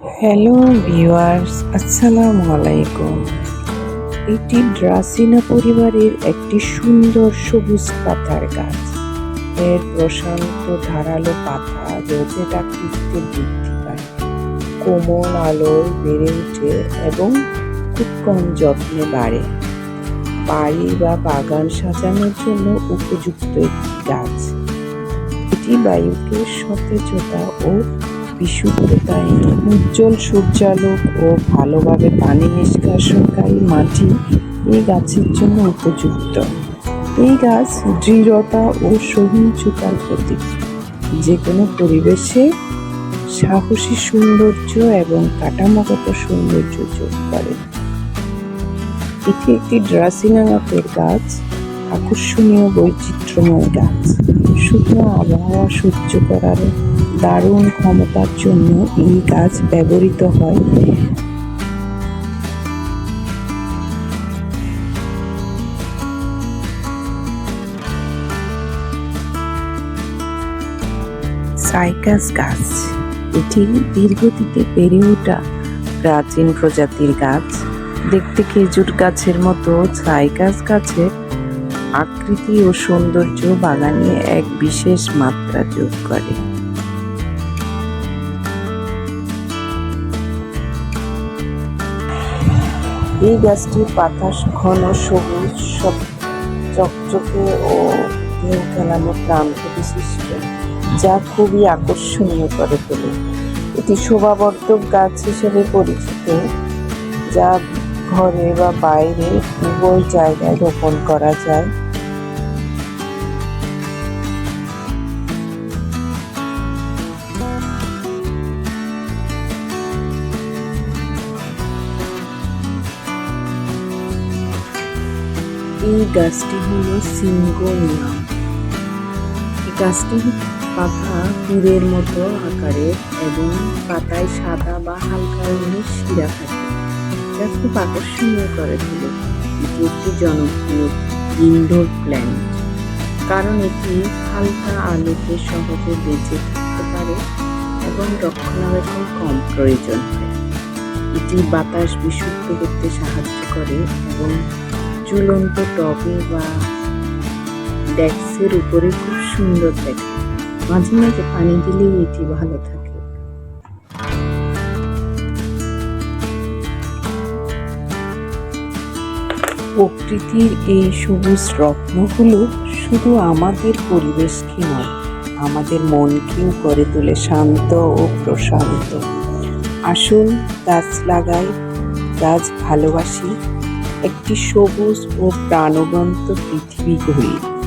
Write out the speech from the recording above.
Hello viewers আসসালামু আলাইকুম এটি ড্রাসিনা পরিবারের একটি সুন্দর সবুজ পাতার গাছ। এর প্রশান্ত ধারালো পাতা রোজের আকৃতিতে বৃদ্ধি পায় কোমল আলোয় বেড়ে ওঠে এবং খুব কম যত্নে বাড়ে। বাড়ি বা বাগান সাজানোর জন্য উপযুক্ত একটি গাছ। এটি বায়ুকে সতেজতা ও বিশুদ্ধতা এনে উজ্জ্বল সূর্যালোক ও ভালোভাবে পানি নিষ্কাশনকারী মাটি এই গাছের জন্য উপযুক্ত। এই গাছ দৃঢ়তা ও সহিংসতার প্রতীক। যে কোনো পরিবেশে সাহসী সৌন্দর্য এবং কাঠামোগত সৌন্দর্য যোগ করে। এটি একটি ড্রাসিনা গাছ, আকর্ষণীয় বৈচিত্র্যময় গাছ। শুকনো আবহাওয়া সহ্য করার দারুণ ক্ষমতার জন্য এই গাছ ব্যবহৃত হয়। সাইকাস গাছ, এটি দীর্ঘদিতে বেড়ে ওঠা প্রাচীন প্রজাতির গাছ। দেখতে খেজুর গাছের মতো সাইকাস গাছের আকৃতি ও সৌন্দর্য বাগানে এক বিশেষ মাত্রা যোগ করে। এই গাছটির পাতা ঘন, সবুজ, সব চকচকে ও ঢেউ খেলানো প্রান্ত বিশিষ্ট যা খুবই আকর্ষণীয় করে তোলে। এটি শোভাবর্ধক গাছ হিসেবে পরিচিত, যা ঘরে বা বাইরে উভয় জায়গায় রোপণ করা যায়। এই গাছটি হলো সিঙ্গোনিয়াম এই গাছটির পাতা তীরের মতো আকারের এবং পাতায় সাদা বা হালকা রঙের শিরা থাকে। যা খুব আকর্ষণীয় করে তোলে। এটি একটি জনপ্রিয় ইনডোর প্ল্যান্ট। কারণ এটি হালকা আলোতে সহজে বেঁচে থাকতে পারে এবং রক্ষণাবেক্ষণ কম প্রয়োজন হয়। এটি বাতাস বিশুদ্ধ করতে সাহায্য করে এবং ঝুলন্ত টবে বা ডেস্কের উপরে খুব সুন্দর দেখে। মাঝে মাঝে পানি দিলেই এটি ভালো থাকে। প্রকৃতির এই সবুজ রত্নগুলো শুধু আমাদের পরিবেশকে নয়, আমাদের মনকেও করে তোলে শান্ত ও প্রশান্ত। আসুন গাছ লাগাই, গাছ ভালোবাসি একটি সবুজ ও প্রাণবন্ত পৃথিবী গড়ি।